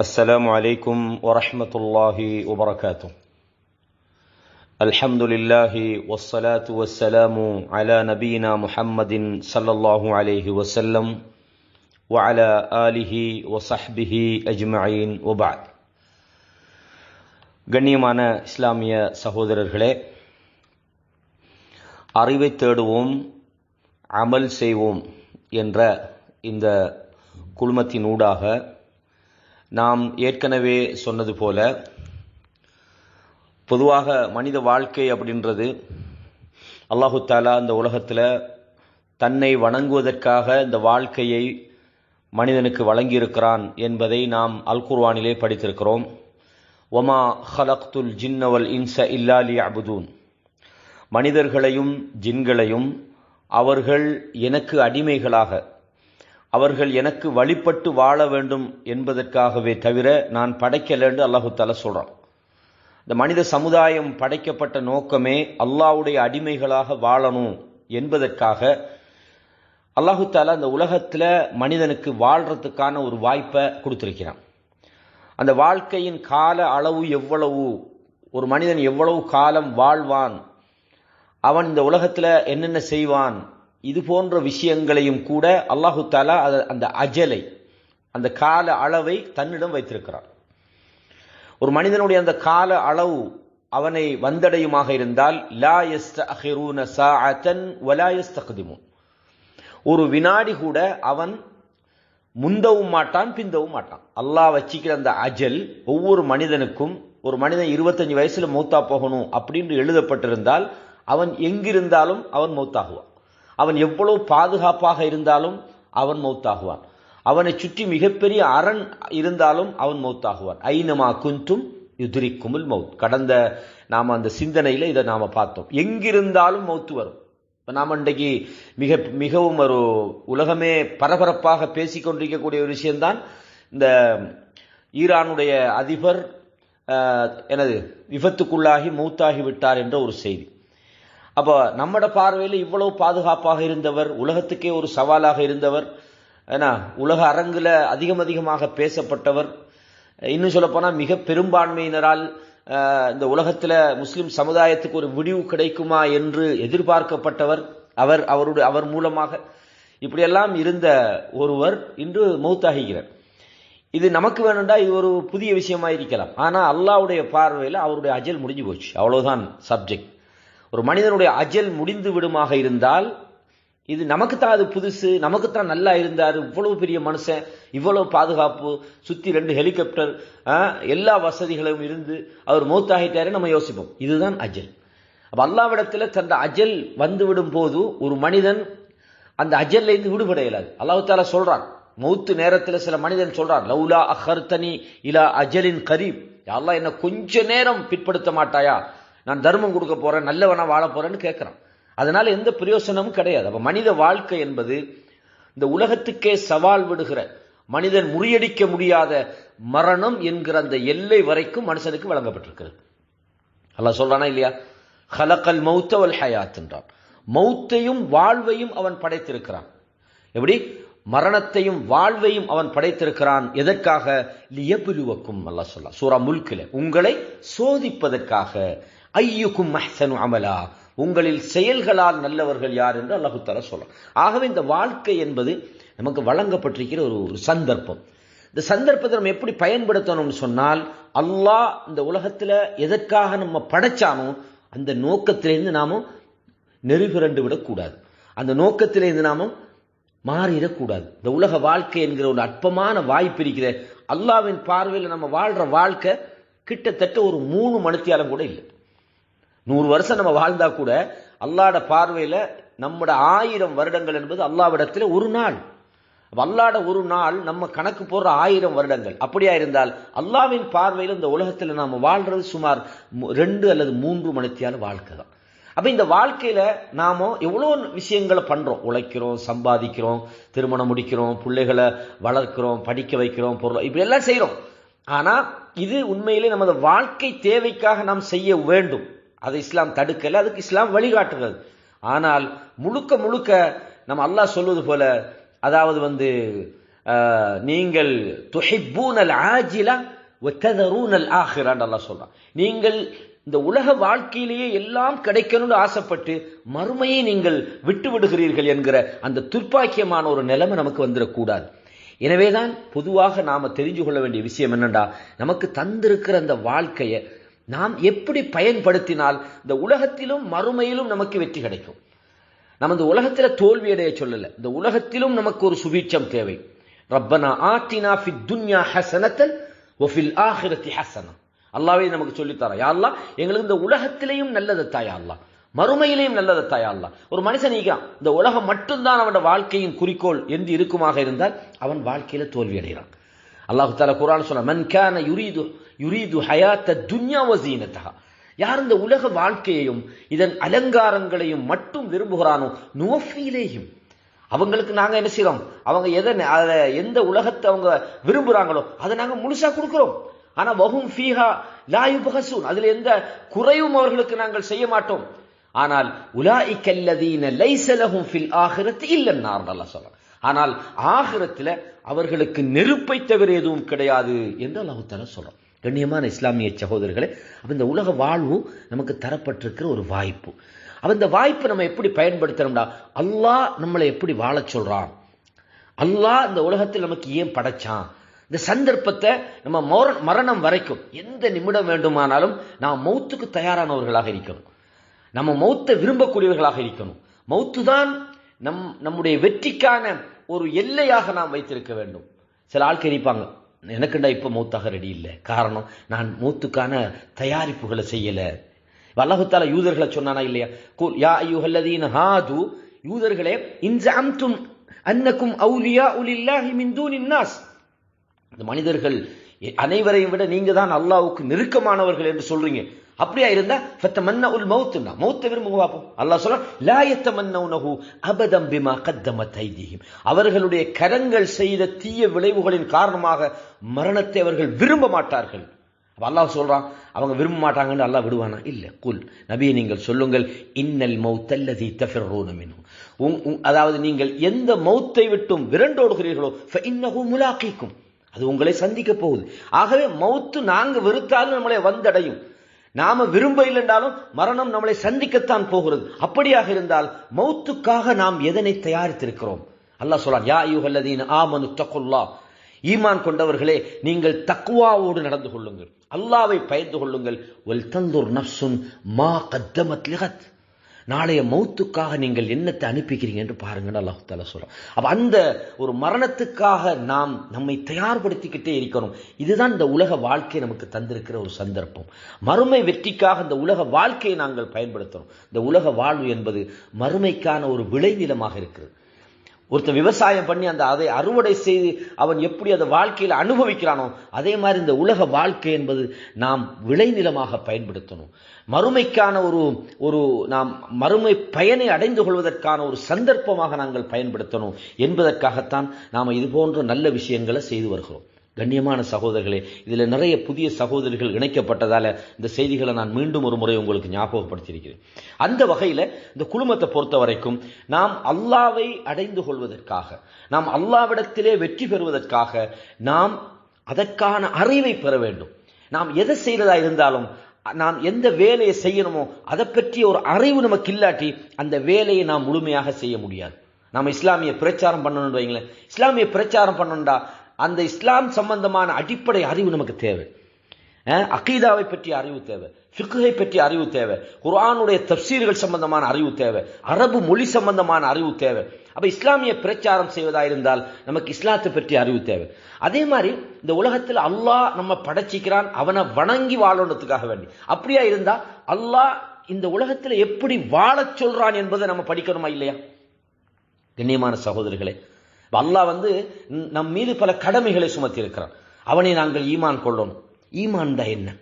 السلام عليكم ورحمة الله وبركاته الحمد لله والصلاة والسلام على نبينا محمد صلى الله عليه وسلم وعلى آله وصحبه أجمعين وبعد கண்ணியமான இஸ்லாமிய சகோதரர்களே அறிவை தேடுவோம் அமல் செய்வோம் என்ற இந்த குழுமத்தின் ஊடாக நாம் ஏற்கனவே சொன்னது போல பொதுவாக மனித வாழ்க்கை அப்படின்றது அல்லாஹு தாலா இந்த உலகத்தில் தன்னை வணங்குவதற்காக இந்த வாழ்க்கையை மனிதனுக்கு வழங்கியிருக்கிறான் என்பதை நாம் அல் குர்வானிலே படித்திருக்கிறோம். ஒமா ஹலக்துல் ஜின்னவல் இன்ச இல்லாலி அபுதூன் மனிதர்களையும் ஜின்களையும் அவர்கள் எனக்கு அடிமைகளாக அவர்கள் எனக்கு வழிபட்டு வாழ வேண்டும் என்பதற்காகவே தவிர நான் படைக்கலன்னு அல்லாஹு தாலா சொல்கிறான் இந்த மனித சமுதாயம் படைக்கப்பட்ட நோக்கமே அல்லாவுடைய அடிமைகளாக வாழணும் என்பதற்காக அல்லாஹு தாலா அந்த உலகத்தில் மனிதனுக்கு வாழ்கிறதுக்கான ஒரு வாய்ப்பை கொடுத்துருக்கிறான். அந்த வாழ்க்கையின் கால அளவு எவ்வளவு ஒரு மனிதன் எவ்வளவு காலம் வாழ்வான் அவன் இந்த உலகத்தில் என்னென்ன செய்வான் இது போன்ற விஷயங்களையும் கூட அல்லாஹு தாலா அந்த அஜலை அந்த கால அளவை தன்னிடம் வைத்திருக்கிறார் ஒரு மனிதனுடைய அந்த கால அளவு அவனை வந்தடையுமாக இருந்தால் லா எஸ்தூன சாஅத்தன் வலா எஸ்தகதிமுன் ஒரு வினாடி கூட அவன் முந்தவும் மாட்டான் பிந்தவும் மாட்டான். அல்லாஹ் வச்சிக்கிற அந்த அஜல் ஒவ்வொரு மனிதனுக்கும் ஒரு மனிதன் இருபத்தஞ்சு வயசுல மூத்தா போகணும் அப்படின்னு எழுதப்பட்டிருந்தால் அவன் எங்கிருந்தாலும் அவன் மௌத்தாகுவான். அவன் எவ்வளவு பாதுகாப்பாக இருந்தாலும் அவன் மௌத்தாகுவான். அவனை சுற்றி மிகப்பெரிய அரண் இருந்தாலும் அவன் மௌத்தாகுவான். ஐனமா குந்தும் யுதிரிக்குமுல் மவுத் கடந்த நாம் அந்த சிந்தனையில் இதை நாம் பார்த்தோம். எங்கிருந்தாலும் மௌத்து வரும். இப்போ நாம் இன்றைக்கு மிக மிகவும் ஒரு உலகமே பரபரப்பாக பேசிக்கொண்டிருக்கக்கூடிய ஒரு விஷயம்தான் இந்த ஈரானுடைய அதிபர் எனது விபத்துக்குள்ளாகி மௌத்தாகி விட்டார் என்ற ஒரு செய்தி. அப்போ நம்மட பார்வையில் இவ்வளவு பாதுகாப்பாக இருந்தவர் உலகத்துக்கே ஒரு சவாலாக இருந்தவர் ஏன்னா உலக அரங்கில் அதிகம் அதிகமாக பேசப்பட்டவர். இன்னும் சொல்லப்போனால் மிக பெரும்பான்மையினரால் இந்த உலகத்தில் முஸ்லிம் சமுதாயத்துக்கு ஒரு விடிவு கிடைக்குமா என்று எதிர்பார்க்கப்பட்டவர் அவர் அவருடைய அவர் மூலமாக. இப்படியெல்லாம் இருந்த ஒருவர் இன்று மௌத்தாகிறார் இது நமக்கு வேணும்டா இது ஒரு புதிய விஷயமா இருக்கலாம். ஆனால் அல்லாவுடைய பார்வையில் அவருடைய அஜல் முடிஞ்சு போச்சு. அவ்வளோதான் சப்ஜெக்ட் ஒரு மனிதனுடைய அஜல் முடிந்து விடுமாக இருந்தால் இது நமக்கு தான் அது புதுசு நமக்கு தான் நல்லா இருந்தார் இவ்வளவு பெரிய மனுஷன் இவ்வளவு பாதுகாப்பு சுத்தி ரெண்டு ஹெலிகாப்டர் எல்லா வசதிகளும் இருந்து அவர் மூத்தாகிட்டாரு நம்ம யோசிப்போம். இதுதான் அஜல். அப்ப அல்லாவிடத்துல தந்த அஜல் வந்து விடும் போது ஒரு மனிதன் அந்த அஜல்ல இருந்து விடுபட இயலாது. அல்லாஹு தாலா சொல்றான் மௌத்து நேரத்தில் சில மனிதன் சொல்றான் லவுலா அஹர்தனி இலா அஜலின் கரீப். யாரெல்லாம் என்ன கொஞ்ச நேரம் பிற்படுத்த மாட்டாயா? நான் தர்மம் கொடுக்க போறேன் நல்லவனா வாழ போறேன்னு கேட்கிறான் அதனால எந்த பிரயோசனமும் கிடையாது. அப்ப மனித வாழ்க்கை என்பது இந்த உலகத்துக்கே சவால் விடுகிற மனிதன் முறியடிக்க முடியாத மரணம் என்கிற அந்த எல்லை வரைக்கும் மனுஷனுக்கு வழங்கப்பட்டிருக்கிறது. அல்ல சொல்றானா இல்லையா? ஹலக்கல் மௌத்தவல் ஹயாத் என்றான். மௌத்தையும் வாழ்வையும் அவன் படைத்திருக்கிறான். எப்படி? மரணத்தையும் வாழ்வையும் அவன் படைத்திருக்கிறான். எதற்காக? லியபுலுவக்கும் அல்லா சொல்லா சூரா முல்கில உங்களை சோதிப்பதற்காக. ஐயுக்கும் மஹ்சனு அமலா. உங்களில் செயல்களால் நல்லவர்கள் யார் என்று அல்லாஹு சொல்லலாம் ஆகவே இந்த வாழ்க்கை என்பது நமக்கு வழங்கப்பட்டிருக்கிற ஒரு ஒரு சந்தர்ப்பம். இந்த சந்தர்ப்பத்தை நம்ம எப்படி பயன்படுத்தணும்னு சொன்னால் அல்லாஹ் இந்த உலகத்தில் எதற்காக நம்ம படைச்சானோ அந்த நோக்கத்திலேருந்து நாமும் நெருகிரண்டு விடக்கூடாது. அந்த நோக்கத்திலேருந்து நாமும் மாறிடக்கூடாது. இந்த உலக வாழ்க்கை என்கிற ஒரு அற்பமான வாய்ப்பு இருக்கிற அல்லாவின் பார்வையில் நம்ம வாழ்கிற வாழ்க்கை கிட்டத்தட்ட ஒரு மூணு மணித்தியாலம் கூட இல்லை. நூறு வருஷம் நம்ம வாழ்ந்தா கூட அல்லாட பார்வையில் நம்மட ஆயிரம் வருடங்கள் என்பது அல்லாவிடத்தில் ஒரு நாள். அல்லாட ஒரு நாள் நம்ம கணக்கு போடுற ஆயிரம் வருடங்கள். அப்படியா இருந்தால் அல்லாவின் பார்வையில் இந்த உலகத்தில் நாம் வாழ்றது சுமார் ரெண்டு அல்லது மூன்று மணித்தியால வாழ்க்கை தான். அப்போ இந்த வாழ்க்கையில் நாம எவ்வளோ விஷயங்களை பண்ணுறோம் உழைக்கிறோம் சம்பாதிக்கிறோம் திருமணம் முடிக்கிறோம் பிள்ளைகளை வளர்க்கிறோம் படிக்க வைக்கிறோம் பொருள் இப்படி எல்லாம் செய்கிறோம் ஆனால் இது உண்மையிலே நமது வாழ்க்கை தேவைக்காக நாம் செய்ய வேண்டும். அதை இஸ்லாம் தடுக்கல அதுக்கு இஸ்லாம் வழிகாட்டுகிறது. ஆனால் முழுக்க முழுக்க நம்ம அல்லாஹ் சொல்வது போல அதாவது வந்து நீங்கள் துஹிப்பூனல் ஆஜிலா ஒத்ததரூனல் ஆகிறான் அல்லாஹ் சொல்கிறான் நீங்கள் இந்த உலக வாழ்க்கையிலேயே எல்லாம் கிடைக்கணும்னு ஆசைப்பட்டு மறுமையை நீங்கள் விட்டு விடுகிறீர்கள் என்கிற அந்த துர்ப்பாக்கியமான ஒரு நிலைமை நமக்கு வந்துடக்கூடாது எனவேதான் பொதுவாக நாம் தெரிஞ்சு கொள்ள வேண்டிய விஷயம் என்னண்டா நமக்கு தந்திருக்கிற அந்த வாழ்க்கையை நாம் எப்படி பயன்படுத்தினால் இந்த உலகத்திலும் மறுமையிலும் நமக்கு வெற்றி கிடைக்கும். நம்ம இந்த உலகத்துல தோல்வி அடைய சொல்லல. இந்த உலகத்திலும் நமக்கு ஒரு சுபீட்சம் தேவை. ரப்பனா ஆத்தினா ஃபி துன்யா ஹசனத்தல் ஒஃபில் ஆஹிரத்தி ஹசனம் அல்லாவே நமக்கு சொல்லித்தரா யா எங்களுக்கு இந்த உலகத்திலையும் நல்லது தாயா மறுமையிலையும் மறுமையிலேயும் நல்லது தாயா ஒரு மனுஷன் நீக்கான் இந்த உலகம் மட்டும்தான் அவனோட வாழ்க்கையின் குறிக்கோள் என்று இருக்குமாக இருந்தால் அவன் வாழ்க்கையில தோல்வி அடைகிறான். அல்லாஹு தாலா குரான் சொன்ன மன் கான யுரீது யுரீது ஹயாத்த துன்யா வசீனத்தஹா யார் இந்த உலக வாழ்க்கையையும் இதன் அலங்காரங்களையும் மட்டும் விரும்புகிறானோ நோஃபிலேயும் அவங்களுக்கு நாங்க என்ன செய்கிறோம் அவங்க எதை அதை எந்த உலகத்தை அவங்க விரும்புறாங்களோ அதை நாங்க முழுசா கொடுக்குறோம். ஆனா வஹும் ஃபீஹா லாயு பகசூன் அதுல எந்த குறையும் அவர்களுக்கு நாங்கள் செய்ய மாட்டோம். ஆனால் உலாஇக்கல்லதீன லைசலகும் லஹும் ஃபில் இல்லைன்னு நான் நல்லா சொல்கிறேன் ஆனால் ஆகிரத்தில் அவர்களுக்கு நெருப்பை தவிர எதுவும் கிடையாது என்று அல்லாஹு சொல்கிறோம் கண்ணியமான இஸ்லாமிய சகோதரர்களே அப்போ இந்த உலக வாழ்வு நமக்கு தரப்பட்டிருக்கிற ஒரு வாய்ப்பு. அப்போ இந்த வாய்ப்பை நம்ம எப்படி பயன்படுத்தணும்டா? அல்லாஹ் நம்மளை எப்படி வாழச் சொல்கிறான் அல்லாஹ் இந்த உலகத்தில் நமக்கு ஏன் படைச்சான்? இந்த சந்தர்ப்பத்தை நம்ம மௌர- மரணம் வரைக்கும் எந்த நிமிடம் வேண்டுமானாலும் நாம் மௌத்துக்கு தயாரானவர்களாக இருக்கணும். நம்ம மௌத்தை விரும்பக்கூடியவர்களாக இருக்கணும். மௌத்து தான் நம் நம்முடைய வெற்றிக்கான ஒரு எல்லையாக நாம் வைத்திருக்க வேண்டும். சில ஆட்கள் இருப்பாங்க எனக்குண்டா இப்போ மூத்தாக ரெடி இல்லை. காரணம் நான் மூத்துக்கான தயாரிப்புகளை செய்யலை. வல்லகுத்தால யூதர்களை சொன்னானா இல்லையா? கூல் யா ஐயுஹல்லதீன ஹாது யூதர்களே இன்ஜஅம்தும் அன்னக்கும் அவுலியா உலில்லாஹி மின் தூனின் இந்த மனிதர்கள் அனைவரையும் விட நீங்க தான் அல்லாவுக்கு நெருக்கமானவர்கள் என்று சொல்றீங்க. அப்படியா இருந்தா ஃபத்தமன்ன உல் மௌத்துனா மௌத்தை விரும்புங்க பார்ப்போம் அல்லாஹ் சொல்றான் லா யத்தமன்னவுனஹு அபதம் பிமா கத்தமத் ஐதீஹிம். அவர்களுடைய கரங்கள் செய்த தீய விளைவுகளின் காரணமாக மரணத்தை அவர்கள் விரும்ப மாட்டார்கள். அப்ப அல்லாஹ் சொல்றான் அவங்க விரும்ப மாட்டாங்கன்னு அல்லாஹ் விடுவானா? இல்ல. குல் நபியை நீங்கள் சொல்லுங்கள் இன்னல் மௌத்தல்லதி தஃபிர்ரூன மின்ஹு. உங்- உங்- அதாவது நீங்கள் எந்த மௌத்தை விட்டும் விரண்டோடுகிறீர்களோ ஃபஇன்னஹு முலாக்கிக்கும் அது உங்களை சந்திக்க போகுது. ஆகவே மௌத்து நாங்க வெறுத்தாலும் நம்மளை வந்தடையும். நாம விரும்ப இல்லைன்றாலும் மரணம் நம்மளை சந்திக்கத்தான் போகிறது. அப்படியாக இருந்தால் மௌத்துக்காக நாம் எதனை தயாரித்திருக்கிறோம்? அல்லாஹ் சொல்றான் யா யூஹல்லதீன் ஆமனு தக்குல்லா ஈமான் கொண்டவர்களே நீங்கள் தக்குவாவோடு நடந்து கொள்ளுங்கள். அல்லாவை பயந்து கொள்ளுங்கள். ஒல் தந்துர் நப்சுன் மா கத்தமத் லிகத் நாளைய மௌத்துக்காக நீங்கள் என்னத்தை அனுப்பிக்கிறீங்க என்று பாருங்கன்னு அல்லாஹ் தாலா சொல்றான். அந்த ஒரு மரணத்துக்காக நாம் நம்மை தயார்படுத்திக்கிட்டே இருக்கணும். இதுதான் இந்த உலக வாழ்க்கை நமக்கு தந்திருக்கிற ஒரு சந்தர்ப்பம். மறுமை வெற்றிக்காக இந்த உலக வாழ்க்கையை நாங்கள் பயன்படுத்தணும் இந்த உலக வாழ்வு என்பது மறுமைக்கான ஒரு விளைநிலமாக இருக்கிறது. ஒருத்தன் விவசாயம் பண்ணி அந்த அதை அறுவடை செய்து அவன் எப்படி அந்த வாழ்க்கையில் அனுபவிக்கிறானோ அதே மாதிரி இந்த உலக வாழ்க்கை என்பது நாம் விளைநிலமாக பயன்படுத்தணும். மறுமைக்கான ஒரு ஒரு நாம் மறுமை பயனை அடைந்து கொள்வதற்கான ஒரு சந்தர்ப்பமாக நாங்கள் பயன்படுத்தணும் என்பதற்காகத்தான் நாம் இது போன்ற நல்ல விஷயங்களை செய்து வருகிறோம். கண்ணியமான சகோதரர்களே இதில் நிறைய புதிய சகோதரிகள் இணைக்கப்பட்டதால் இந்த செய்திகளை நான் மீண்டும் ஒரு முறை உங்களுக்கு ஞாபகப்படுத்தியிருக்கிறேன். அந்த வகையில் இந்த குழுமத்தை பொறுத்த வரைக்கும் நாம் அல்லாவை அடைந்து கொள்வதற்காக நாம் அல்லாவிடத்திலே வெற்றி பெறுவதற்காக நாம் அதற்கான அறிவை பெற வேண்டும். நாம் எதை செய்கிறதா இருந்தாலும் நாம் எந்த வேலையை செய்யணுமோ அதை பற்றிய ஒரு அறிவு நமக்கு இல்லாட்டி அந்த வேலையை நாம் முழுமையாக செய்ய முடியாது. நாம் இஸ்லாமிய பிரச்சாரம் பண்ணணும்னு வைங்களேன் இஸ்லாமிய பிரச்சாரம் பண்ணணும்டா அந்த இஸ்லாம் சம்பந்தமான அடிப்படை அறிவு நமக்கு தேவை. அகீதாவை பற்றிய அறிவு தேவை. ஃபிக்ஹை பற்றிய அறிவு தேவை. குரானுடைய தப்சீர்கள் சம்பந்தமான அறிவு தேவை. அரபு மொழி சம்பந்தமான அறிவு தேவை. அப்போ இஸ்லாமிய பிரச்சாரம் செய்வதாக இருந்தால் நமக்கு இஸ்லாத்தை பற்றிய அறிவு தேவை. அதே மாதிரி இந்த உலகத்தில் அல்லாஹ் நம்ம படைச்சிக்கிறான் அவனை வணங்கி வாழணுத்துக்காக வேண்டி. அப்படியா இருந்தால் அல்லாஹ் இந்த உலகத்தில் எப்படி வாழச் சொல்றான் என்பதை நம்ம படிக்கணுமா இல்லையா? கண்ணியமான சகோதரர்களே அல்லாஹ் வந்து நம் மீது பல கடமைகளை சுமத்தி இருக்கிறான் அவனை நாங்கள் ஈமான் கொள்ளணும். ஈமான் தான் என்ன?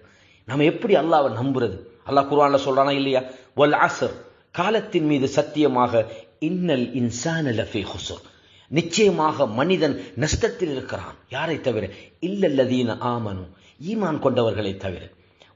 நம்ம எப்படி அல்லாவை நம்புறது? அல்லாஹ் குர்வான்ல சொல்றானா இல்லையா? ஒல் அசர் காலத்தின் மீது சத்தியமாக இன்னல் இன்சான் லஃபி நிச்சயமாக மனிதன் நஷ்டத்தில் இருக்கிறான். யாரை தவிர? இல்லல்லதீன ஆமனு. ஈமான் கொண்டவர்களை தவிர.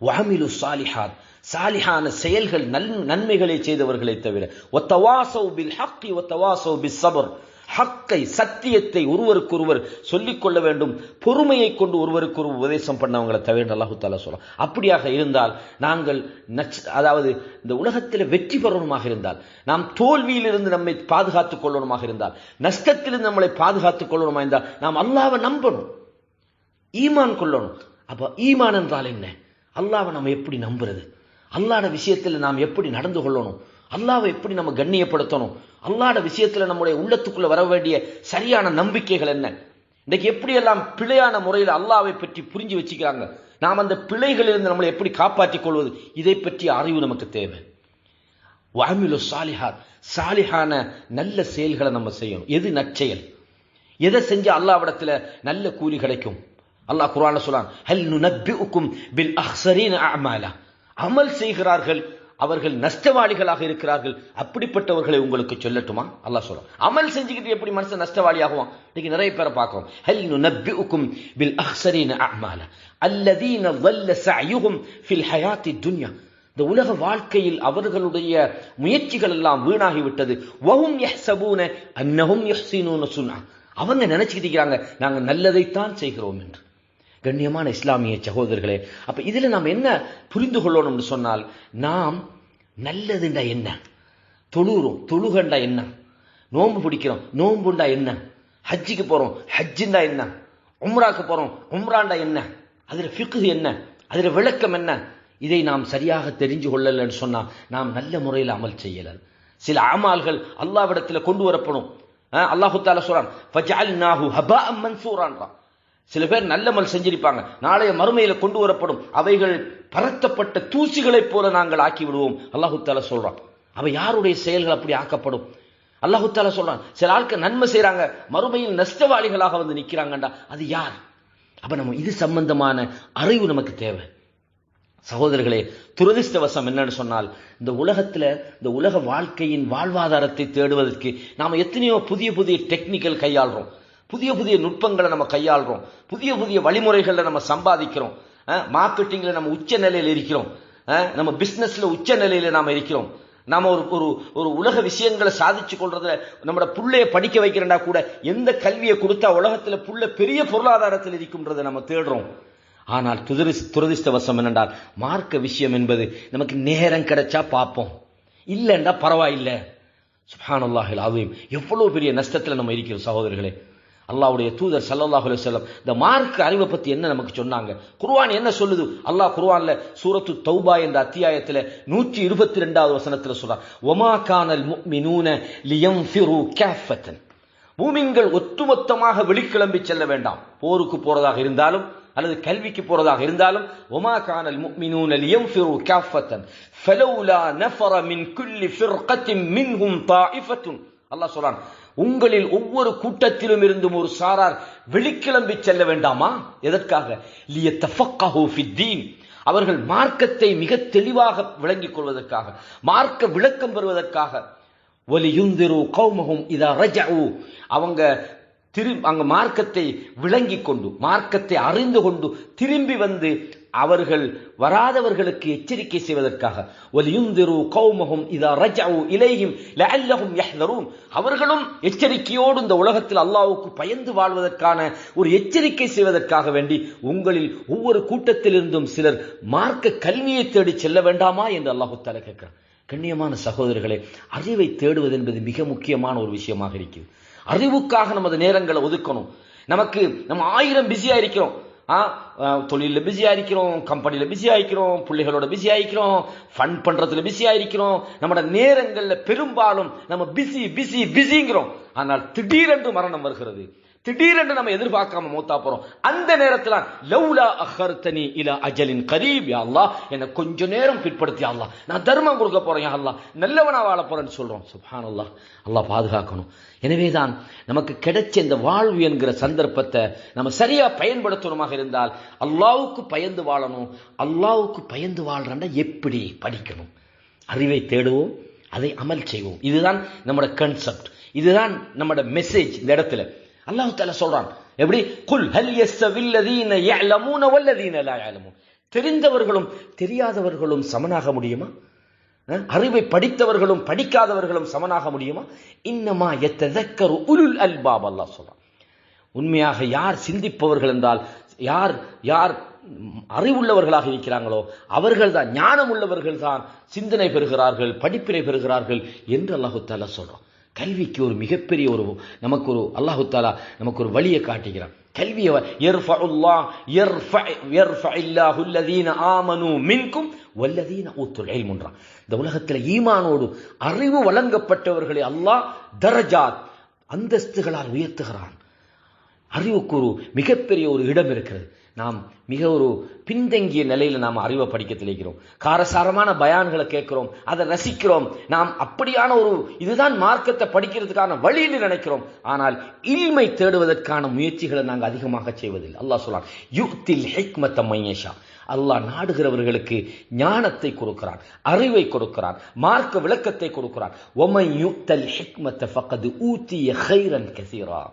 வஹமிலு சாலிஹாத் சாலிஹான செயல்கள் நன் நன்மைகளை செய்தவர்களை தவிர. ஒத்தவாசோ பில் ஹக்கி ஒத்தவாசோ பில் சபர். ஹக்கை சத்தியத்தை ஒருவருக்கொருவர் சொல்லிக் கொள்ள வேண்டும் பொறுமையை கொண்டு ஒருவருக்கொருவர் உபதேசம் பண்ணவங்களை தவிர அல்லாஹு தாலா சொல்லலாம் அப்படியாக இருந்தால் நாங்கள் நச் அதாவது இந்த உலகத்தில் வெற்றி பெறணுமாக இருந்தால் நாம் தோல்வியிலிருந்து நம்மை பாதுகாத்துக் கொள்ளணுமாக இருந்தால் நஷ்டத்திலிருந்து நம்மளை பாதுகாத்துக் கொள்ளணுமா இருந்தால் நாம் அல்லாவை நம்பணும் ஈமான் கொள்ளணும். அப்ப ஈமான் என்றால் என்ன? அல்லாவை நம்ம எப்படி நம்புறது? அல்லாட விஷயத்தில் நாம் எப்படி நடந்து கொள்ளணும்? அல்லாவை எப்படி நம்ம கண்ணியப்படுத்தணும்? அல்லாட விஷயத்துல நம்முடைய உள்ளத்துக்குள்ள வர வேண்டிய சரியான நம்பிக்கைகள் என்ன? இன்னைக்கு எப்படியெல்லாம் பிழையான முறையில் அல்லாவை பற்றி புரிஞ்சு வச்சுக்கிறாங்க? நாம் அந்த பிழைகளிலிருந்து நம்மளை எப்படி காப்பாற்றிக் கொள்வது? இதை பற்றிய அறிவு நமக்கு தேவை. வாமிலு சாலிஹாத் சாலிஹான நல்ல செயல்களை நம்ம செய்யணும். எது நற்செயல்? எதை செஞ்சு அல்லாவிடத்தில் நல்ல கூலி கிடைக்கும்? அல்லாஹ் குரான சொல்லான் ஹல் நுனப்பிஉக்கும் பில் அஹ்சரீன் அஅமாலா. அமல் செய்கிறார்கள் அவர்கள் நஷ்டவாளிகளாக இருக்கிறார்கள். அப்படிப்பட்டவர்களை உங்களுக்கு சொல்லட்டுமா? அல்லா சொல்லும் அமல் செஞ்சுக்கிட்டு எப்படி மனுஷன் நஷ்டவாளி இன்னைக்கு நிறைய பேரை பார்க்கிறோம். ஹல் நுனப்பிஉக்கும் பில் அஹ்சரீன அஹ்மால அல்லதீன வல்ல சயுகும் பில் ஹயாத்தி துன்யா. இந்த உலக வாழ்க்கையில் அவர்களுடைய முயற்சிகள் எல்லாம் வீணாகிவிட்டது. வஹும் யஹ்சபூன அன்னஹும் யஹ்சினூன சுனா அவங்க நினைச்சுக்கிட்டு இருக்கிறாங்க நாங்கள் நல்லதைத்தான் செய்கிறோம் என்று. கண்ணியமான இஸ்லாமிய சகோதரர்களே அப்ப இதுல நாம் என்ன புரிந்து கொள்ளணும்னு சொன்னால் நாம் நல்லதுண்டா என்ன? தொழுகிறோம் தொழுகண்டா என்ன? நோன்பு பிடிக்கிறோம். நோன்புண்டா என்ன? ஹஜ்ஜிக்கு போறோம். ஹஜ்ஜுண்டா என்ன? உம்ராக்கு போறோம். உம்ராண்டா என்ன? அதுல ஃபிக்கு என்ன? அதுல விளக்கம் என்ன? இதை நாம் சரியாக தெரிஞ்சு கொள்ளலன்னு சொன்னா நாம் நல்ல முறையில் அமல் செய்யலாம். சில அமால்கள் அல்லாவிடத்துல கொண்டு வரப்படும். அல்லாஹு தால சொல்றான் ஹபா ஹபாஅம் மன்சூரான்றான். சில பேர் நல்லமல் செஞ்சிருப்பாங்க. நாளைய மறுமையில கொண்டு வரப்படும் அவைகள் பரத்தப்பட்ட தூசிகளைப் போல நாங்கள் ஆக்கி விடுவோம் அல்லாஹுத்தால சொல்றான். அவ யாருடைய செயல்கள் அப்படி ஆக்கப்படும்? அல்லாஹுத்தால சொல்றான் சில ஆட்கள் நன்மை செய்யறாங்க மறுமையில் நஷ்டவாளிகளாக வந்து நிற்கிறாங்கண்டா அது யார்? அப்ப நம்ம இது சம்பந்தமான அறிவு நமக்கு தேவை. சகோதரர்களே துரதிர்ஷ்டவசம் என்னன்னு சொன்னால் இந்த உலகத்துல இந்த உலக வாழ்க்கையின் வாழ்வாதாரத்தை தேடுவதற்கு நாம எத்தனையோ புதிய புதிய டெக்னிக்கல் கையாளுறோம். புதிய புதிய நுட்பங்களை நம்ம கையாளுறோம். புதிய புதிய வழிமுறைகளை நம்ம சம்பாதிக்கிறோம். மார்க்கெட்டிங்கில் நம்ம உச்ச நிலையில் இருக்கிறோம். நம்ம பிஸ்னஸில் உச்ச நிலையில் நாம் இருக்கிறோம். நாம் ஒரு ஒரு ஒரு உலக விஷயங்களை சாதிச்சு கொள்றதுல நம்மளோட புள்ளைய படிக்க வைக்கிறண்டா கூட எந்த கல்வியை கொடுத்தா உலகத்தில் புள்ள பெரிய பொருளாதாரத்தில் இருக்கும்ன்றதை நம்ம தேடுறோம். ஆனால் துதிரிஸ் துரதிர்ஷ்டவசம் என்னென்றால் மார்க்க விஷயம் என்பது நமக்கு நேரம் கிடைச்சா பார்ப்போம். இல்லைண்டா பரவாயில்லை. சுபானல்லாஹில் அதுவும் எவ்வளவு பெரிய நஷ்டத்தில் நம்ம இருக்கிறோம் சகோதரர்களே. அல்லாவுடைய தூதர் சல்லல்லாஹு அலைஹி இந்த மார்க் அறிவை பற்றி என்ன நமக்கு சொன்னாங்க? குர்ஆன் என்ன சொல்லுது? அல்லாஹ் குர்ஆன்ல சூரத்து தௌபா என்ற அத்தியாயத்தில் நூற்றி இருபத்தி ரெண்டாவது வசனத்தில் சொல்றான் ஒமா கானல் மினூன லியம் ஃபிரு கேஃபத்தன் பூமிங்கள் ஒட்டுமொத்தமாக வெளிக்கிளம்பி செல்ல வேண்டாம். போருக்கு போறதாக இருந்தாலும் அல்லது கல்விக்கு போறதாக இருந்தாலும் ஒமா கானல் முக்மினூன் முஃமினூன லியன்ஃபிரு கேஃபத்தன் ஃபலௌலா நஃபர மின் குல்லி ஃபிர்கத்தின் மின்ஹும் தாயிஃபத்துன். அல்லாஹ் சொல்றான் உங்களில் ஒவ்வொரு கூட்டத்திலும் இருந்தும் ஒரு சாரார் வெளிக்கிளம்பி செல்ல வேண்டாமா? எதற்காக? அவர்கள் மார்க்கத்தை மிக தெளிவாக விளங்கிக் கொள்வதற்காக மார்க்க விளக்கம் பெறுவதற்காக. ஒலியுந்திரு கௌமகும் இதா ரஜவு அவங்க திரு அங்க மார்க்கத்தை விளங்கி கொண்டு மார்க்கத்தை அறிந்து கொண்டு திரும்பி வந்து அவர்கள் வராதவர்களுக்கு எச்சரிக்கை செய்வதற்காக ஒலியுந்திரு கௌமகம் இதா ரஜவு இலையும் லஅல்லஹும் யஹ்தரூன். அவர்களும் எச்சரிக்கையோடு இந்த உலகத்தில் அல்லாவுக்கு பயந்து வாழ்வதற்கான ஒரு எச்சரிக்கை செய்வதற்காக வேண்டி உங்களில் ஒவ்வொரு கூட்டத்திலிருந்தும் சிலர் மார்க்க கல்வியை தேடி செல்ல வேண்டாமா என்று அல்லாஹு தலை கேட்கிறார் கண்ணியமான சகோதரர்களே அறிவை தேடுவது என்பது மிக முக்கியமான ஒரு விஷயமாக இருக்குது அறிவுக்காக நமது நேரங்களை ஒதுக்கணும். நமக்கு நம்ம ஆயிரம் பிஸியா இருக்கிறோம். தொழிலில் பிஸியா இருக்கிறோம் கம்பெனியில் பிஸியா இருக்கிறோம் பிள்ளைகளோட பிஸியா இருக்கிறோம் ஃபன் பண்றதுல பிஸியா இருக்கிறோம். நம்மளோட நேரங்களில் பெரும்பாலும் நம்ம பிஸி பிஸி பிஸிங்கிறோம் ஆனால் திடீரென்று மரணம் வருகிறது. திடீரென்று நம்ம எதிர்பார்க்காம மூத்தா போறோம். அந்த நேரத்தில் லவ்லா அஹர்தனி இல அஜலின் கரீப் யாழ்லா அல்லாஹ். என்ன கொஞ்ச நேரம் பிற்படுத்தி அல்லாஹ். நான் தர்மம் கொடுக்க போறேன் யாழ்லா நல்லவனா வாழ போறேன்னு சொல்றோம். சுஹான் அல்லா அல்லாஹ் பாதுகாக்கணும். எனவேதான் நமக்கு கிடைச்ச இந்த வாழ்வு என்கிற சந்தர்ப்பத்தை நம்ம சரியா பயன்படுத்தணுமாக இருந்தால் அல்லாவுக்கு பயந்து வாழணும். அல்லாவுக்கு பயந்து வாழ்றா எப்படி படிக்கணும்? அறிவை தேடுவோம் அதை அமல் செய்வோம். இதுதான் நம்மளோட கன்செப்ட் இதுதான் நம்மளோட மெசேஜ் இந்த இடத்துல. அல்லாஹ் தால சொல்றான். எப்படி? குல் ஹல் யஸ்தவில்லதீன யஅலமூன வல்லதீன லா யஅலமூன். தெரிந்தவர்களும் தெரியாதவர்களும் சமனாக முடியுமா? அறிவை படித்தவர்களும் படிக்காதவர்களும் சமனாக முடியுமா? இன்னமா எத்ததக்கரு உலுல் அல்பாப் அல்லாஹ் சொல்றான். உண்மையாக யார் சிந்திப்பவர்கள் என்றால் யார் யார் அறிவுள்ளவர்களாக இருக்கிறாங்களோ அவர்கள் தான் ஞானம் உள்ளவர்கள் தான் சிந்தனை பெறுகிறார்கள் படிப்பினை பெறுகிறார்கள் என்று அல்லாஹு தாலா சொல்றான். கல்விக்கு ஒரு மிகப்பெரிய ஒரு நமக்கு ஒரு அல்லாஹு தாலா நமக்கு ஒரு வழியை காட்டுகிறான். கல்வியை மின்கும் வல்லதீன இந்த உலகத்தில் ஈமானோடு அறிவு வழங்கப்பட்டவர்களை அல்லாஹ் தரஜாத் அந்தஸ்துகளால் உயர்த்துகிறான். அறிவுக்கு ஒரு மிகப்பெரிய ஒரு இடம் இருக்கிறது. நாம் மிக ஒரு பின்தங்கிய நிலையில நாம் அறிவை படிக்க தெளிக்கிறோம். காரசாரமான பயான்களை கேட்கிறோம் அதை ரசிக்கிறோம். நாம் அப்படியான ஒரு இதுதான் மார்க்கத்தை படிக்கிறதுக்கான வழின்னு நினைக்கிறோம். ஆனால் இல்மை தேடுவதற்கான முயற்சிகளை நாங்கள் அதிகமாக செய்வதில்லை. அல்லாஹ் சொல்லான் யுக்தில் ஹெக்மத்த மையேஷா அல்லாஹ் நாடுகிறவர்களுக்கு ஞானத்தை கொடுக்கிறான் அறிவை கொடுக்கிறான் மார்க்க விளக்கத்தை கொடுக்கிறான். ஒமை யுக்தல் ஹெக்மத்த ஃபக்கது ஊத்திய ஹைரன் கசீரா.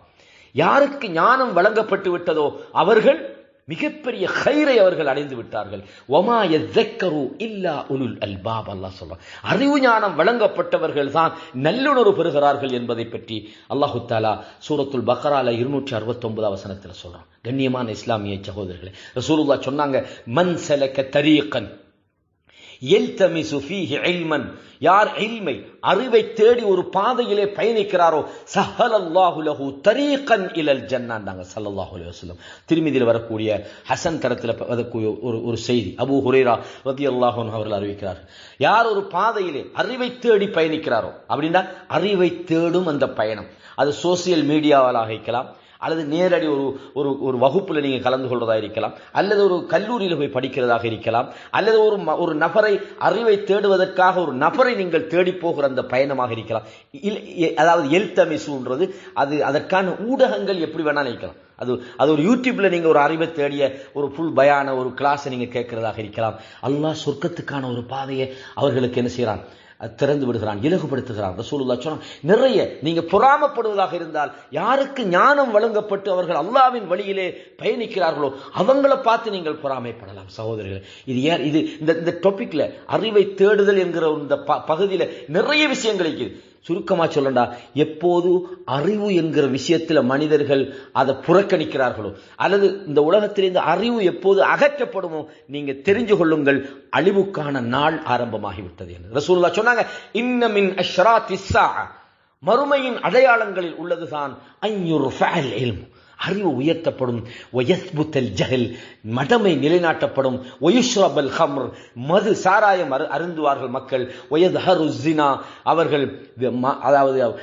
யாருக்கு ஞானம் வழங்கப்பட்டு விட்டதோ அவர்கள் மிகப்பெரிய ஹைரை அவர்கள் அடைந்து விட்டார்கள். ஒமா எக்கரு இல்லா உலுல் அல்பாப் அல்லாஹ் சொல்றான். அறிவு ஞானம் வழங்கப்பட்டவர்கள் தான் நல்லுணர்வு பெறுகிறார்கள் என்பதை பற்றி அல்லாஹு தாலா சூரத்துல் பக்ரால இருநூற்றி அறுபத்தி அவசனத்தில் வசனத்தில் சொல்றான். கண்ணியமான இஸ்லாமிய சகோதரர்களே ரசூலுல்லா சொன்னாங்க மன் செலக்க தரியக்கன் எல்தமிசு ஃபீஹி இல்மன். யார் இல்மை? அறிவை தேடி ஒரு பாதையிலே பயணிக்கிறாரோ சஹலல்லாஹு லஹு தரீகன் இலல் ஜன்னாண்டாங்க சல்லல்லாஹு அலைஹி வஸல்லம். திருமிதியில் வரக்கூடிய ஹசன் தரத்தில் வரக்கூடிய ஒரு ஒரு செய்தி அபு ஹுரைரா ரதி அல்லாஹன் அவர்கள் அறிவிக்கிறார். யார் ஒரு பாதையிலே அறிவை தேடி பயணிக்கிறாரோ அப்படின்னா அறிவை தேடும் அந்த பயணம். அது சோசியல் மீடியாவால் ஆகிக்கலாம் அல்லது நேரடி ஒரு ஒரு ஒரு வகுப்பில் நீங்கள் கலந்து கொள்வதாக இருக்கலாம். அல்லது ஒரு கல்லூரியில் போய் படிக்கிறதாக இருக்கலாம். அல்லது ஒரு ஒரு நபரை அறிவை தேடுவதற்காக ஒரு நபரை நீங்கள் தேடி போகிற அந்த பயணமாக இருக்கலாம். இல்- எ- அதாவது எழுத்தமிசுன்றது அது அதற்கான ஊடகங்கள் எப்படி வேணாலும் இருக்கலாம். அது அது ஒரு யூடியூப்ல நீங்க ஒரு அறிவை தேடிய ஒரு ஃபுல் பயான ஒரு கிளாஸை நீங்க கேட்கறதாக இருக்கலாம். அல்லாஹ் சொர்க்கத்துக்கான ஒரு பாதையை அவர்களுக்கு என்ன செய்யறான்? திறந்து விடுகிறான் இலகுபடுத்துகிறான் ரசூலுல்லா சொன்னான் நிறைய நீங்க பொறாமப்படுவதாக இருந்தால் யாருக்கு ஞானம் வழங்கப்பட்டு அவர்கள் அல்லாவின் வழியிலே பயணிக்கிறார்களோ அவங்கள பார்த்து நீங்கள் பொறாமைப்படலாம். சகோதரர்கள் இது ஏன் இது இந்த இந்த டாபிக்ல அறிவை தேடுதல் என்கிற இந்த ப- பகுதியில நிறைய விஷயங்கள் இருக்குது. சுருக்கமாக சொல்லண்டா எப்போது அறிவு என்கிற விஷயத்தில் மனிதர்கள் அதை புறக்கணிக்கிறார்களோ அல்லது இந்த உலகத்திலிருந்து அறிவு எப்போது அகற்றப்படுமோ நீங்கள் தெரிஞ்சு கொள்ளுங்கள் அழிவுக்கான நாள் ஆரம்பமாகிவிட்டது என்று. ரசூல்லா சொன்னாங்க இன்னமின் அஷ்ராத்தி மறுமையின் அடையாளங்களில் உள்ளதுதான் ஐயூர் ஃபேல் இல்ம். அறிவு உயர்த்தப்படும். ஒயஸ்புத்தல் ஜஹல் மடமை நிலைநாட்டப்படும். ஒயுஷ்ரபல் ஹம்ர் மது சாராயம் அரு அருந்துவார்கள் மக்கள். ஒயத்ஹரு ஜினா அவர்கள் வி- அதாவது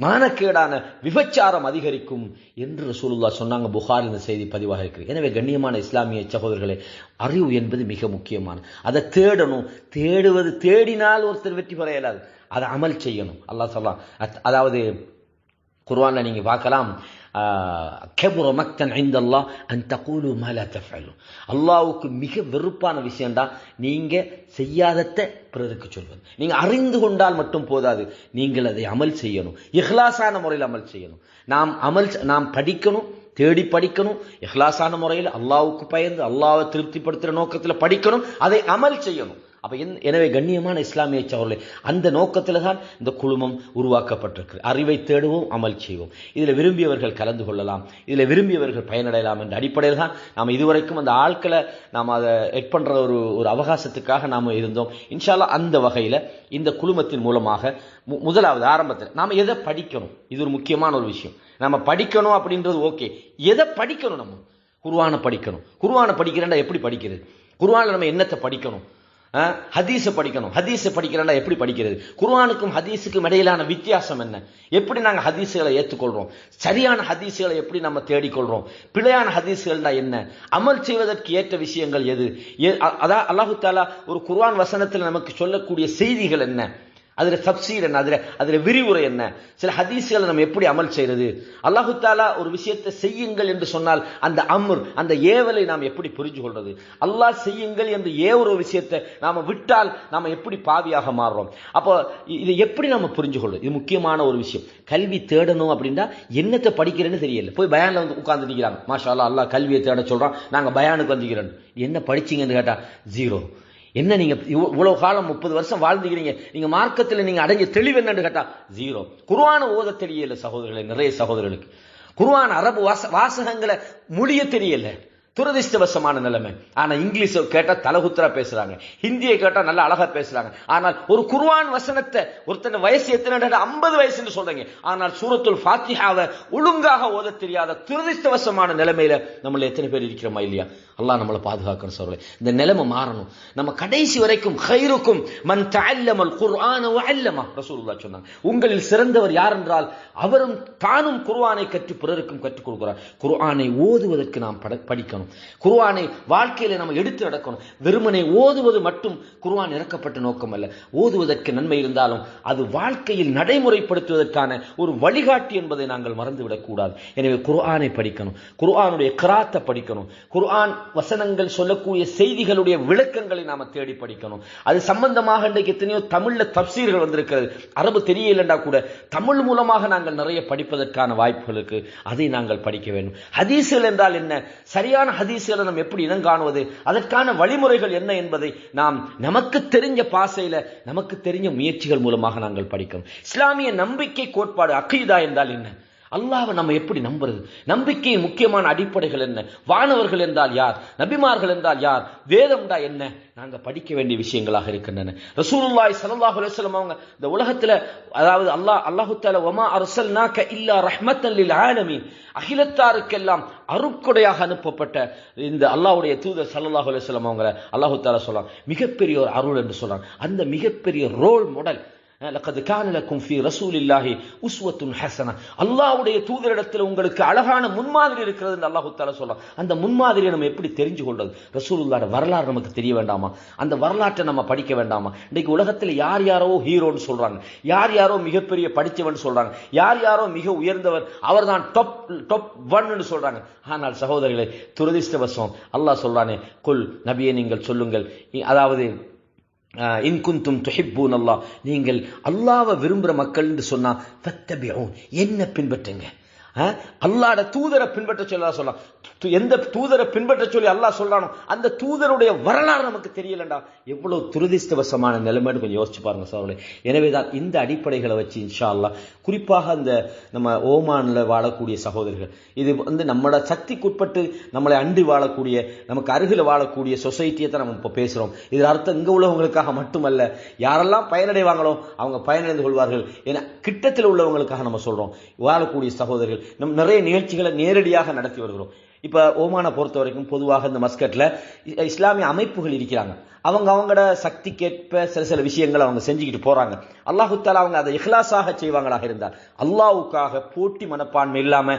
மானக்கேடான விபச்சாரம் அதிகரிக்கும் என்று ரசூலுல்லாஹ் சொன்னாங்க புகார் இந்த செய்தி பதிவாக இருக்கிறது எனவே கண்ணியமான இஸ்லாமிய சகோதரர்களே அறிவு என்பது மிக முக்கியமானது அதை தேடணும். தேடுவது தேடினால் ஒருத்தர் வெற்றி பெற இயலாது. அதை அமல் செய்யணும். அல்லாஹ் சொல்லலாம் அத்- அதாவது குர்வானில் நீங்கள் பார்க்கலாம். கெபுர மக்தன் ஐந்தல்லா அன் தகூலு மல தஃபலும் அல்லாவுக்கு மிக வெறுப்பான விஷயம்தான் நீங்கள் செய்யாதத்தை பிறருக்கு சொல்வது. நீங்கள் அறிந்து கொண்டால் மட்டும் போதாது நீங்கள் அதை அமல் செய்யணும். இஹ்லாசான முறையில் அமல் செய்யணும். நாம் அமல் நாம் படிக்கணும் தேடி படிக்கணும். இஹ்லாசான முறையில் அல்லாவுக்கு பயந்து அல்லாவை திருப்திப்படுத்துகிற நோக்கத்தில் படிக்கணும் அதை அமல் செய்யணும். அப்போ என்- எனவே கண்ணியமான இஸ்லாமிய சகோதரர்களே அந்த நோக்கத்தில் தான் இந்த குழுமம் உருவாக்கப்பட்டிருக்கு அறிவை தேடுவோம் அமல் செய்வோம். இதில் விரும்பியவர்கள் கலந்து கொள்ளலாம். இதில் விரும்பியவர்கள் பயனடையலாம் என்ற அடிப்படையில் தான் நாம் இதுவரைக்கும் அந்த ஆட்களை நாம் அதை எட் பண்ணுற ஒரு ஒரு அவகாசத்துக்காக நாம் இருந்தோம். இன்ஷால்லா அந்த வகையில் இந்த குழுமத்தின் மூலமாக மு- முதலாவது ஆரம்பத்தில் நாம் எதை படிக்கணும்? இது ஒரு முக்கியமான ஒரு விஷயம். நம்ம படிக்கணும் அப்படின்றது ஓகே. எதை படிக்கணும் நம்ம? குருவானை படிக்கணும். குருவானை படிக்கிறேன்டா எப்படி படிக்கிறது? குருவானில் நம்ம என்னத்தை படிக்கணும்? ஹதீஸை படிக்கணும். ஹதீஸை படிக்கிறேன்டா எப்படி படிக்கிறது? குர்ஆனுக்கும் ஹதீஸுக்கும் இடையிலான வித்தியாசம் என்ன? எப்படி நாங்க ஹதீஸுகளை ஏற்றுக்கொள்கிறோம் சரியான ஹதீஸுகளை எப்படி நம்ம தேடிக்கொள்கிறோம் பிழையான ஹதீஸுகள்னா என்ன? அமல் செய்வதற்கு ஏற்ற விஷயங்கள் எது? அதான் அல்லாஹு தாலா ஒரு குர்ஆன் வசனத்தில் நமக்கு சொல்லக்கூடிய செய்திகள் என்ன? அதுல தப்சீர் என்ன? அதுல அதுல விரிவுரை என்ன? சில ஹதீஸ்களை நம்ம எப்படி அமல் செய்யறது? அல்லாஹு தாலா ஒரு விஷயத்தை செய்யுங்கள் என்று சொன்னால் அந்த அம்ர் அந்த ஏவலை நாம் எப்படி புரிஞ்சு கொள்றது அல்லாஹ் செய்யுங்கள் என்று ஏவுற ஒரு விஷயத்தை நாம விட்டால் நாம எப்படி பாவியாக மாறுறோம்? அப்போ இதை எப்படி நம்ம புரிஞ்சு கொள்றது இது முக்கியமான ஒரு விஷயம். கல்வி தேடணும் அப்படின்னா என்னத்தை படிக்கிறேன்னு தெரியல. போய் பயான்ல வந்து உட்கார்ந்து நிற்கிறாங்க மாஷா அல்லா கல்வியை தேட சொல்றோம் நாங்க பயானுக்கு வந்துக்கிறோம் என்ன படிச்சீங்கன்னு கேட்டா ஜீரோ. என்ன நீங்க இவ்வளவு காலம் முப்பது வருஷம் வாழ்ந்துக்கிறீங்க நீங்க மார்க்கத்தில் நீங்க அடைஞ்ச தெளிவு என்னன்னு கேட்டா ஜீரோ குர்ஆனை ஓத தெரியல சகோதரர்களே நிறைய சகோதரர்களுக்கு. குர்ஆன் அரபு வாச வாசகங்களை முடிய தெரியல. துரதிர்ஷ்டவசமான நிலைமை. ஆனா இங்கிலீஷை கேட்டா தலகுத்தரா பேசுறாங்க. ஹிந்தியை கேட்டா நல்லா அழகா பேசுறாங்க. ஆனால் ஒரு குர்ஆன் வசனத்தை ஒருத்தன் வயசு எத்தனை ஐம்பது வயசுன்னு சொல்றீங்க. ஆனால் சூரத்துல் ஃபாத்திஹாவை ஒழுங்காக ஓத தெரியாத துரதிர்ஷ்டவசமான நிலைமையில நம்மள எத்தனை பேர் இருக்கிறோமா இல்லையா? அல்லாஹ் நம்மளை பாதுகாக்கணும் சொல்றேன் இந்த நிலைமை மாறணும். நம்ம கடைசி வரைக்கும் ஹைருக்கும் மன் தல்லமல் குர்ஆன அல்லமா ரசூலுல்லாஹ் சொன்னாங்க. உங்களில் சிறந்தவர் யார் என்றால் அவரும் தானும் குர்ஆனை கற்று பிறருக்கும் கற்றுக் கொடுக்கிறார். குர்ஆனை ஓதுவதற்கு நாம் படிக்கணும். படிக்கணும் குர்வானை வாழ்க்கையில நம்ம எடுத்து நடக்கணும். வெறுமனை ஓதுவது மட்டும் குர்வான் இறக்கப்பட்ட நோக்கம் அல்ல ஓதுவதற்கு நன்மை இருந்தாலும் அது வாழ்க்கையில் நடைமுறைப்படுத்துவதற்கான ஒரு வழிகாட்டி என்பதை நாங்கள் மறந்துவிடக் கூடாது. எனவே குர்ஆனை படிக்கணும். குர்ஆனுடைய கிராத்தை படிக்கணும். குர்ஆன் வசனங்கள் சொல்லக்கூடிய செய்திகளுடைய விளக்கங்களை நாம தேடி படிக்கணும். அது சம்பந்தமாக இன்றைக்கு எத்தனையோ தமிழ்ல தப்சீர்கள் வந்திருக்கிறது. அரபு தெரியலண்டா கூட தமிழ் மூலமாக நாங்கள் நிறைய படிப்பதற்கான வாய்ப்புகளுக்கு அதை நாங்கள் படிக்க வேண்டும். ஹதீசுகள் என்றால் என்ன? சரியான ஹதீஸ்களை நம்ம எப்படி இனம் காணுவது? அதற்கான வழிமுறைகள் என்ன என்பதை நாம் நமக்கு தெரிஞ்ச பாசையில நமக்கு தெரிஞ்ச முயற்சிகள் மூலமாக நாங்கள் படிக்கும் இஸ்லாமிய நம்பிக்கை கோட்பாடு அக்கீதா என்றால் என்ன? அல்லாவை நம்ம எப்படி நம்புறது? நம்பிக்கையின் முக்கியமான அடிப்படைகள் என்ன? வானவர்கள் என்றால் யார்? நபிமார்கள் என்றால் யார்? வேதம்டா என்ன? நாங்கள் படிக்க வேண்டிய விஷயங்களாக இருக்கின்றன. ரசூலுல்லாய் ஸல்லல்லாஹு அலுவலம் அவங்க இந்த உலகத்தில் அதாவது அல்லாஹ் அல்லாஹு தால ஒமா அரசல் நாக்க இல்லா ரஹ்மத்தன் அல்ல ஆலமீன். அகிலத்தாருக்கெல்லாம் அருக்குடையாக அனுப்பப்பட்ட இந்த அல்லாஹ்வுடைய தூதர் ஸல்லல்லாஹு அலுவலம் அவங்கள அல்லாஹு தஆலா சொல்லலாம் மிகப்பெரிய ஒரு அருள் என்று சொல்லலாம் அந்த மிகப்பெரிய ரோல் மாடல் லக்கது கான ஃபி ரசூல் இல்லாஹி உஸ்வத்துன் ஹசனா. அல்லாவுடைய தூதரிடத்தில் உங்களுக்கு அழகான முன்மாதிரி இருக்கிறது அல்லாஹு அல்லாஹ் சொல்லலாம் அந்த முன்மாதிரியை நம்ம எப்படி தெரிஞ்சு கொள்வது ரசூலுல்லாட வரலாறு நமக்கு தெரிய வேண்டாமா? அந்த வரலாற்றை நம்ம படிக்க வேண்டாமா? இன்றைக்கு உலகத்தில் யார் யாரோ ஹீரோன்னு சொல்றாங்க. யார் யாரோ மிகப்பெரிய படித்தவன் சொல்றாங்க. யார் யாரோ மிக உயர்ந்தவர் அவர்தான் டொப் டொப் ஒன்னு சொல்றாங்க. ஆனால் சகோதரிகளை துரதிர்ஷ்டவசம். அல்லாஹ் சொல்றானே குல் நபியை நீங்கள் சொல்லுங்கள். அதாவது இன்குந்தும் துஹிப்பூன் அல்லாஹ் நீங்கள் அல்லாவை விரும்புகிற மக்கள்னு சொன்னால் என்ன பின்பற்றுங்க? அல்லாட தூதரை பின்பற்ற சொல்ல சொல்லலாம் எந்த தூதரை பின்பற்ற சொல்லி அல்லாஹ் சொல்றானோ அந்த தூதருடைய வரலாறு நமக்கு தெரியலண்டா எவ்வளவு துரதிர்ஷ்டவசமான நிலைமைன்னு கொஞ்சம் யோசிச்சு பாருங்க சோழர்களே எனவேதான் இந்த அடிப்படைகளை வச்சு இன்ஷா அல்லாஹ் குறிப்பாக அந்த நம்ம ஓமானில் வாழக்கூடிய சகோதரர்கள் இது வந்து நம்மளோட சக்திக்குட்பட்டு நம்மளை அண்டி வாழக்கூடிய நமக்கு அருகில் வாழக்கூடிய சொசைட்டியை தான் நம்ம இப்போ பேசுகிறோம் இது அர்த்தம் இங்கே உள்ளவங்களுக்காக மட்டுமல்ல யாரெல்லாம் பயனடைவாங்களோ அவங்க பயனடைந்து கொள்வார்கள் ஏன்னா கிட்டத்தில் உள்ளவங்களுக்காக நம்ம சொல்கிறோம் வாழக்கூடிய சகோதரர்கள் நம் நிறைய நிகழ்ச்சிகளை நேரடியாக நடத்தி வருகிறோம். இப்போ ஓமானை பொறுத்த வரைக்கும் பொதுவாக இந்த மஸ்கட்டில் இஸ்லாமிய அமைப்புகள் இருக்கிறாங்க. அவங்க அவங்களோட சக்திக்கேற்ப சில சில விஷயங்களை அவங்க செஞ்சுக்கிட்டு போறாங்க. அல்லாஹுத்தாலா அவங்க அதை இஹ்லாஸாக செய்வாங்களாக இருந்தால் அல்லாஹ்வுக்காக போட்டி மனப்பான்மை இல்லாம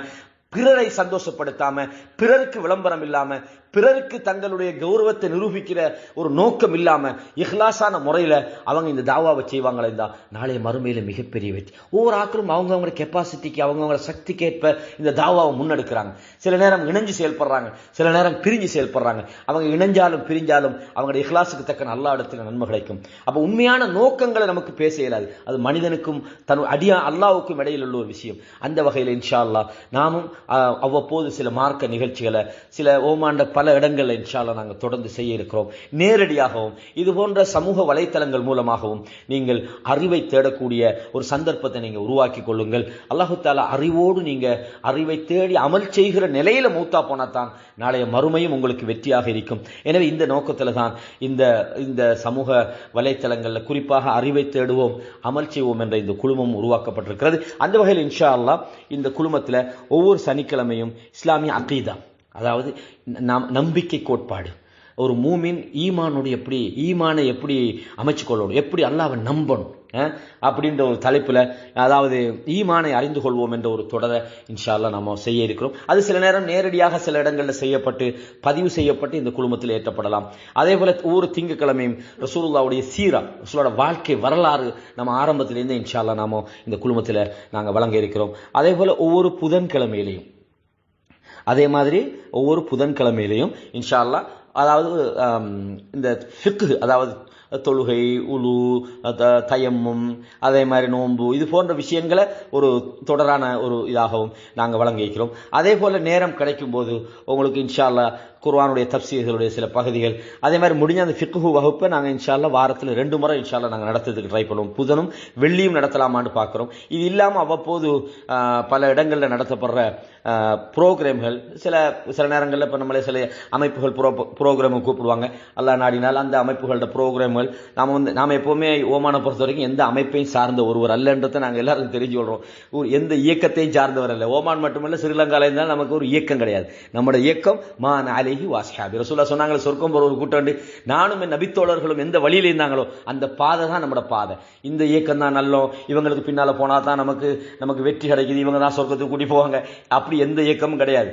பிறரை சந்தோஷப்படுத்தாம பிறருக்கு விளம்பரம் இல்லாம பிறருக்கு தங்களுடைய கௌரவத்தை நிரூபிக்கிற ஒரு நோக்கம் இல்லாம இஹ்லாஸான முறையில அவங்க இந்த தாவாவை செய்வாங்களே இருந்தா நாளைய மறுமையில மிகப்பெரிய வெற்றி. ஒவ்வொரு ஆக்களும் அவங்கவங்க கெப்பாசிட்டிக்கு அவங்கவங்க சக்திக்கேற்ப இந்த தாவாவை முன்னெடுக்கிறாங்க. சில நேரம் இணைஞ்சு செயல்படுறாங்க. சில நேரம் பிரிஞ்சு செயல்படுறாங்க. அவங்க இணைஞ்சாலும் பிரிஞ்சாலும் அவங்களுடைய இஹ்லாஸுக்கு தக்க நல்ல இடத்துல நன்மை கிடைக்கும். அப்ப உண்மையான நோக்கங்களை நமக்கு பேச இயலாது. அது மனிதனுக்கும் தன் அடியா அல்லாவுக்கும் இடையில் உள்ள ஒரு விஷயம். அந்த வகையில் இன்ஷா அல்லாஹ் நாமும் அவ்வப்போது சில மார்க்க நிகழ்ச்சிகளை சில ஓமாண்ட பல பல இடங்கள் அல்லாஹ் நாங்கள் தொடர்ந்து செய்ய இருக்கிறோம். நேரடியாகவும் இது போன்ற சமூக வலைத்தளங்கள் மூலமாகவும் நீங்கள் அறிவை தேடக்கூடிய ஒரு சந்தர்ப்பத்தை நீங்கள் உருவாக்கி கொள்ளுங்கள். அல்லாஹு தாலா அறிவோடு நீங்கள் அறிவை தேடி அமல் செய்கிற நிலையில் மூத்தா போனால் தான் நாளைய மறுமையும் உங்களுக்கு வெற்றியாக இருக்கும். எனவே இந்த நோக்கத்தில் தான் இந்த இந்த சமூக வலைத்தளங்களில் குறிப்பாக அறிவை தேடுவோம் அமல் செய்வோம் என்ற இந்த குழுமம் உருவாக்கப்பட்டிருக்கிறது. அந்த வகையில் இன்ஷா அல்லா இந்த குழுமத்தில் ஒவ்வொரு சனிக்கிழமையும் இஸ்லாமிய அகீதா அதாவது நம்- நம்பிக்கை கோட்பாடு. ஒரு மூமின் ஈமானுடைய எப்படி ஈமானை எப்படி அமைச்சு கொள்ளணும் எப்படி அல்லாவை நம்பணும் அப்படின்ற ஒரு தலைப்பில் அதாவது ஈமானை அறிந்து கொள்வோம் என்ற ஒரு தொடரை இன்ஷால்லா நம்ம செய்ய இருக்கிறோம். அது சில நேரம் நேரடியாக சில இடங்களில் செய்யப்பட்டு பதிவு செய்யப்பட்டு இந்த குழுமத்தில் ஏற்றப்படலாம். அதே போல் ஒவ்வொரு திங்கட்கிழமையும் ரசூலுல்லாவுடைய சீரா ரசூலோட வாழ்க்கை வரலாறு நம்ம ஆரம்பத்திலேருந்து இன்ஷால்லா நாம் நாம இந்த குழுமத்தில் நாங்கள் வழங்க இருக்கிறோம். அதே போல் ஒவ்வொரு புதன்கிழமையிலையும் அதே மாதிரி ஒவ்வொரு புதன்கிழமையிலையும் இன்ஷா அதாவது இந்த ஃபிக்கு அதாவது தொழுகை உலு த- தயம்மும் அதே மாதிரி நோன்பு இது போன்ற விஷயங்களை ஒரு தொடரான ஒரு இதாகவும் நாங்கள் வழங்கிக்கிறோம் அதே போல் நேரம் கிடைக்கும் போது உங்களுக்கு இன்ஷால்லா குர்வானுடைய தப்சீர்களுடைய சில பகுதிகள் அதே மாதிரி முடிஞ்ச அந்த ஃபிக்குஹு வகுப்பை நாங்கள் இன்ஷால்லா வாரத்தில் ரெண்டு முறை இன்ஷால்லா நாங்கள் நடத்துறதுக்கு ட்ரை பண்ணுவோம். புதனும் வெள்ளியும் நடத்தலாமான்னு பார்க்குறோம். இது இல்லாமல் அவ்வப்போது பல இடங்களில் நடத்தப்படுற ப்ரோக்ராம்கள் சில சில நேரங்களில் இப்போ நம்மளே சில அமைப்புகள் ப்ரோ ப்ரோக்ராம் கூப்பிடுவாங்க. அல்லாஹ் நாடினால் அந்த அமைப்புகளோட ப்ரோக்ராம்கள் நாம் வந்து நாம் எப்போவுமே ஓமானை பொறுத்த வரைக்கும் எந்த அமைப்பையும் சார்ந்த ஒருவர் அல்லன்றதை நாங்கள் எல்லாருக்கும் தெரிஞ்சு கொள்கிறோம் ஒரு எந்த இயக்கத்தையும் சார்ந்தவர் அல்ல. ஓமான் மட்டுமல்ல ஸ்ரீலங்கால இருந்தாலும் நமக்கு ஒரு இயக்கம் கிடையாது. நம்மளோட இயக்கம் மான் அலிஹி வாஸ்ஹாபி. ரசூல்லா சொன்னாங்களே சொர்க்கம் போகிற ஒரு கூட்டம் நானும் என் நபித்தோழர்களும் எந்த வழியில இருந்தாங்களோ அந்த பாதை தான் நம்மளோட பாதை. இந்த இயக்கம் தான் நல்லோம். இவங்களுக்கு பின்னால போனால் தான் நமக்கு நமக்கு வெற்றி கிடைக்குது. இவங்க தான் சொர்க்கத்துக்கு கூட்டி போவாங்க. அப்படி எந்த இயக்கமும் கிடையாது.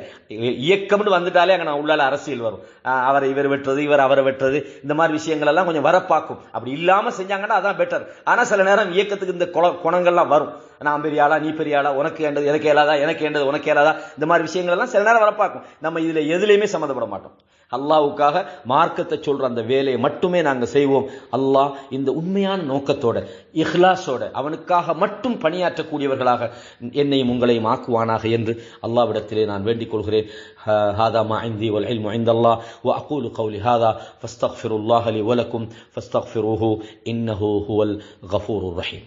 இயக்கம்னு வந்துட்டாலே அங்க நான் உள்ளால அரசியல் வரும். ஆஹ் அவரை இவர் வெட்டுறது இவர் அவரை வெட்டுறது. இந்த மாதிரி விஷயங்கள் எல்லாம் கொஞ்சம் பார்க்கும். அப்படி இல்லாம செஞ்சாங்கன்னா அதான் பெட்டர் ஆனா சில நேரம் இயக்கத்துக்கு இந்த குண- குணங்கள்லாம் வரும். நான் பெரிய ஆளா நீ பெரிய ஆளா உனக்கு ஏண்டது எனக்கு ஏலாதா எனக்கு ஏண்டது உனக்கு ஏலாதா இந்த மாதிரி விஷயங்கள் எல்லாம் சில நேரம் பார்க்கும் நம்ம இதுல எதுலேயுமே சம்மந்தப்பட மாட்டோம். அல்லாஹ்வுக்காக மார்க்கத்தை சொல்ற அந்த வேலையை மட்டுமே நாங்க செய்வோம் அல்லாஹ் இந்த உண்மையான நோக்கத்தோட இஹ்லாஸோட அவனுக்காக மட்டும் பணியாற்றக்கூடியவர்களாக என்னையும் உங்களையும் ஆக்குவானாக என்று அல்லாஹ்விடத்திலே நான் வேண்டிக் கொள்கிறேன் هذا ما عندي والعلم عند الله وأقول قولي هذا فاستغفر الله لي ولكم فاستغفروه إنه هو الغفور الرحيم